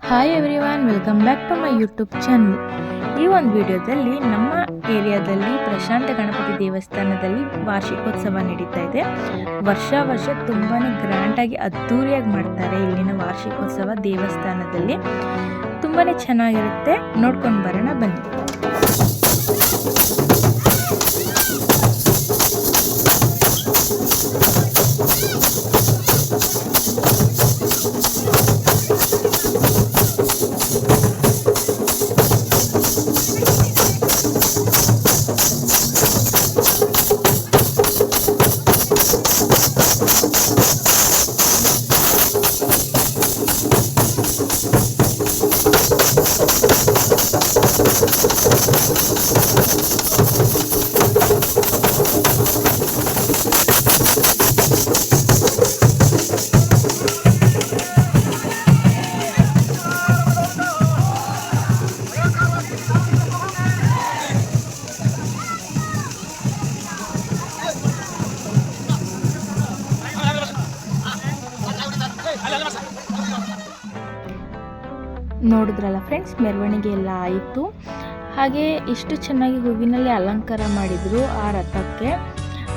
Hi everyone welcome back to my YouTube channel ಈ ಒಂದು ವಿಡಿಯೋದಲ್ಲಿ ನಮ್ಮ ಏರಿಯಾದಲ್ಲಿ ಪ್ರಶಾಂತ ಗಣಪತಿ ದೇವಸ್ಥಾನದಲ್ಲಿ ವಾರ್ಷಿಕೋತ್ಸವ ನಡೀತಾ ಇದೆ. ವರ್ಷ ವರ್ಷ ತುಂಬಾ ಗ್ರ್ಯಾಂಡಾಗಿ ಅದ್ಧೂರಿಯಾಗಿ ಮಾಡ್ತಾರೆ ಇಲ್ಲಿನ ವಾರ್ಷಿಕೋತ್ಸವ ದೇವಸ್ಥಾನದಲ್ಲಿ. ತುಂಬಾ ಚೆನ್ನಾಗಿರುತ್ತೆ. ನೋಡ್ಕೊಂಡು ಬರೋಣ, ಬನ್ನಿ. ನೋಡಿದ್ರಲ್ಲ ಫ್ರೆಂಡ್ಸ್ ಮೆರವಣಿಗೆ ಎಲ್ಲ ಆಯಿತು. ಹಾಗೆ ಇಷ್ಟು ಚೆನ್ನಾಗಿ ಹೂವಿನಲ್ಲಿ ಅಲಂಕಾರ ಮಾಡಿದರು ಆ ರಥಕ್ಕೆ.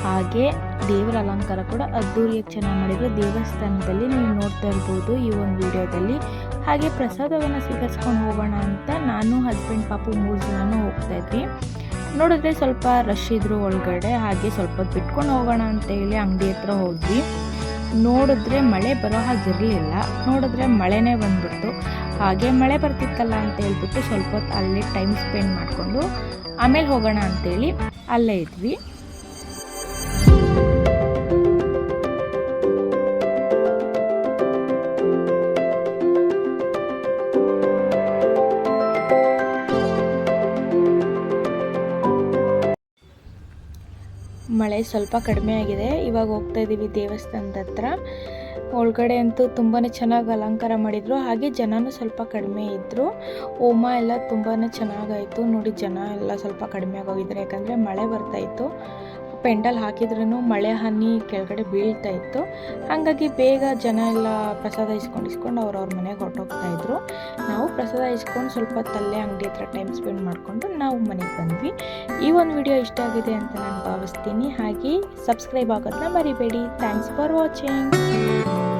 ಹಾಗೆ ದೇವರ ಅಲಂಕಾರ ಕೂಡ ಅದ್ದೂರಿಯಾಗಿ ಚೆನ್ನಾಗಿ ಮಾಡಿದರು. ದೇವಸ್ಥಾನದಲ್ಲಿ ನೀವು ನೋಡ್ತಾ ಇರ್ಬೋದು ಈ ಒಂದು ವಿಡಿಯೋದಲ್ಲಿ. ಹಾಗೆ ಪ್ರಸಾದವನ್ನು ಸ್ವೀಕರಿಸ್ಕೊಂಡು ಹೋಗೋಣ ಅಂತ ನಾನು ಹಸ್ಬೆಂಡ್ ಪಾಪು ಮೂರು ಜನನೂ ಹೋಗ್ತಾ ಇದ್ವಿ. ನೋಡಿದ್ರೆ ಸ್ವಲ್ಪ ರಶ್ ಇದ್ರು ಒಳಗಡೆ, ಹಾಗೆ ಸ್ವಲ್ಪ ಬಿಟ್ಕೊಂಡು ಹೋಗೋಣ ಅಂತ ಹೇಳಿ ಅಂಗಡಿ ಹತ್ರ ಹೋದ್ವಿ. ನೋಡಿದ್ರೆ ಮಳೆ ಬರೋ ಹಾಗಿರಲಿಲ್ಲ. ನೋಡಿದ್ರೆ ಮಳೆನೇ ಬಂದ್ಬಿಡ್ತು. ಹಾಗೆ ಮಳೆ ಬರ್ತಿತ್ತಲ್ಲ ಅಂತ ಹೇಳ್ಬಿಟ್ಟು ಸ್ವಲ್ಪ ಹೊತ್ತು ಅಲ್ಲೇ ಟೈಮ್ ಸ್ಪೆಂಡ್ ಮಾಡಿಕೊಂಡು ಆಮೇಲೆ ಹೋಗೋಣ ಅಂತೇಳಿ ಅಲ್ಲೇ ಇದ್ವಿ. ಮಳೆ ಸ್ವಲ್ಪ ಕಡಿಮೆ ಆಗಿದೆ. ಇವಾಗ ಹೋಗ್ತಾ ಇದ್ದೀವಿ ದೇವಸ್ಥಾನದ ಹತ್ರ. ಒಳಗಡೆ ಅಂತೂ ತುಂಬಾ ಚೆನ್ನಾಗಿ ಅಲಂಕಾರ ಮಾಡಿದರು. ಹಾಗೆ ಜನನೂ ಸ್ವಲ್ಪ ಕಡಿಮೆ ಇದ್ದರು ಹೋಮ ಎಲ್ಲ ತುಂಬಾ ಚೆನ್ನಾಗಾಯಿತು. ನೋಡಿ ಜನ ಎಲ್ಲ ಸ್ವಲ್ಪ ಕಡಿಮೆ ಆಗೋಗಿದ್ದಾರೆ. ಯಾಕಂದರೆ ಮಳೆ ಬರ್ತಾ ಇತ್ತು. ಪೆಂಡಲ್ ಹಾಕಿದ್ರೂ ಮಳೆ ಹನಿ ಕೆಳಗಡೆ ಬೀಳ್ತಾ ಇತ್ತು. ಹಾಗಾಗಿ ಬೇಗ ಜನ ಎಲ್ಲ ಪ್ರಸಾದ ಇಸ್ಕೊಂಡು ಇಸ್ಕೊಂಡು ಅವ್ರವ್ರ ಮನೆಗೆ ಹೊರಟೋಗ್ತಾ ಇದ್ರು. ನಾವು ಪ್ರಸಾದ ಇಸ್ಕೊಂಡು ಸ್ವಲ್ಪ ತಲ್ಲೆ ಅಂಗಡಿ ಹತ್ರ ಟೈಮ್ ಸ್ಪೆಂಡ್ ಮಾಡಿಕೊಂಡು ನಾವು ಮನೆಗೆ ಬಂದ್ವಿ. ಈ ಒಂದು ವಿಡಿಯೋ ಇಷ್ಟ ಆಗಿದೆ ಅಂತ ನಾನು ಭಾವಿಸ್ತೀನಿ. ಹಾಗೆ ಸಬ್ಸ್ಕ್ರೈಬ್ ಆಗೋದನ್ನ ಮರಿಬೇಡಿ. Thanks for watching.